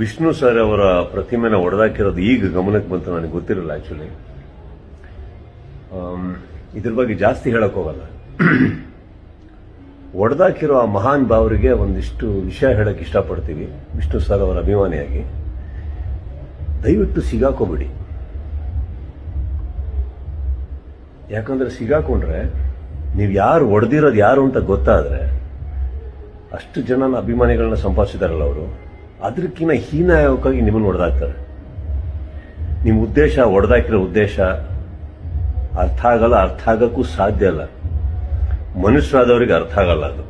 Vishnu sir ಅವರ ಪ್ರತಿಮೆನ ಒಡೆದಾಕಿರೋದು ಈಗ ಗಮನಕ್ಕೆ ಬಂತು, ನನಗೆ ಗೊತ್ತಿರಲಿಲ್ಲ ಆ್ಯಕ್ಚುಲಿ ಇದ್ರ ಬಗ್ಗೆ ಜಾಸ್ತಿ ಹೋಗಲ್ಲ. ಒಡೆದಾಕಿರೋ ಆ ಮಹಾನ್ ಭಾವರಿಗೆ ಒಂದಿಷ್ಟು ವಿಷಯ ಹೇಳಕ್ಕೆ ಇಷ್ಟಪಡ್ತೀವಿ, ವಿಷ್ಣು ಸರ್ ಅವರ ಅಭಿಮಾನಿಯಾಗಿ. ದಯವಿಟ್ಟು ಸಿಗಾಕೋಬಿಡಿ. ಯಾಕಂದ್ರೆ ಸಿಗಾಕೊಂಡ್ರೆ ನೀವು ಯಾರು ಒಡೆದಿರೋದು ಯಾರು ಅಂತ ಗೊತ್ತಾದ್ರೆ ಅಷ್ಟು ಜನನ ಅಭಿಮಾನಿಗಳನ್ನ ಸಂಪಾದಿಸಿದಾರಲ್ಲ ಅವರು. ಅದಕ್ಕಿಂತ ಹೀನಾಯಕವಾಗಿ ನಿಮ್ಮನ್ನು ಹೊಡೆದಾಕ್ತಾರೆ. ನಿಮ್ಮ ಉದ್ದೇಶ, ಹೊಡೆದಾಕಿರೋ ಉದ್ದೇಶ ಅರ್ಥ ಆಗಲ್ಲ, ಅರ್ಥ ಆಗಕ್ಕೂ ಸಾಧ್ಯ ಅಲ್ಲ. ಮನುಷ್ಯರಾದವರಿಗೆ ಅರ್ಥ ಆಗಲ್ಲ ಅದು.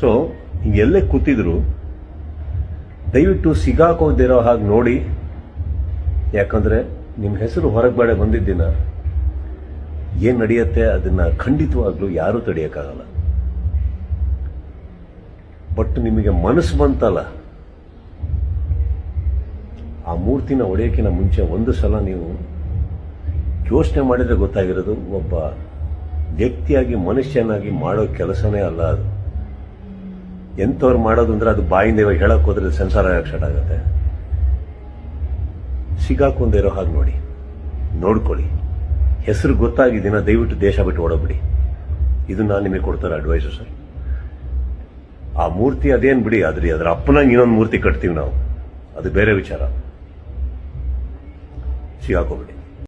ಸೊ ಎಲ್ಲೇ ಕೂತಿದ್ರು, ದಯವಿಟ್ಟು ಸಿಗಾಕೋದಿರೋ ಹಾಗೆ ನೋಡಿ. ಯಾಕಂದ್ರೆ ನಿಮ್ಮ ಹೆಸರು ಹೊರಗೆ ಬೇಡ ಬಂದಿದ್ದಿನ. ಏನ್ ನಡೆಯುತ್ತೆ? ಅದನ್ನ ಖಂಡಿತವಾಗ್ಲೂ ಯಾರೂ ತಡೆಯಕ್ಕಾಗಲ್ಲ. ಬಟ್ ನಿಮಗೆ ಮನಸ್ಸು ಬಂತಲ್ಲ, ಆ ಮೂರ್ತಿನ ಒಡೆಯಕಿನ ಮುಂಚೆ ಒಂದು ಸಲ ನೀವು ಯೋಚನೆ ಮಾಡಿದ್ರೆ ಗೊತ್ತಾಗಿರೋದು, ಒಬ್ಬ ವ್ಯಕ್ತಿಯಾಗಿ, ಮನುಷ್ಯನಾಗಿ ಮಾಡೋ ಕೆಲಸನೇ ಅಲ್ಲ ಅದು. ಎಂಥವ್ರು ಮಾಡೋದು ಅಂದ್ರೆ ಅದು ಬಾಯಿಂದ ಇವಾಗ ಹೇಳಕ್ ಹೋದ್ರೆ ಸಂಸಾರ ಸ್ಟಾರ್ಟ್ ಆಗುತ್ತೆ. ಸಿಗಾಕೊಂಡಿರೋ ಹಾಗೆ ನೋಡಿ, ನೋಡ್ಕೊಳ್ಳಿ. ಹೆಸರು ಗೊತ್ತಾಗಿದ್ದೀನ ದಯವಿಟ್ಟು ದೇಶ ಬಿಟ್ಟು ಓಡೋಗ್ಬಿಡಿ. ಇದು ನಾನು ನಿಮಗೆ ಕೊಡ್ತಾರೆ ಅಡ್ವೈಸು ಸರ್. ಆ ಮೂರ್ತಿ ಅದೇನ್ ಬಿಡಿ, ಅದ್ರಿ, ಅದ್ರ ಅಪ್ಪನಾಗ ಇನ್ನೊಂದು ಮೂರ್ತಿ ಕಟ್ತೀವಿ ನಾವು. ಅದು ಬೇರೆ ವಿಚಾರ. ಸಿಗಾಕೋಬಿಡಿ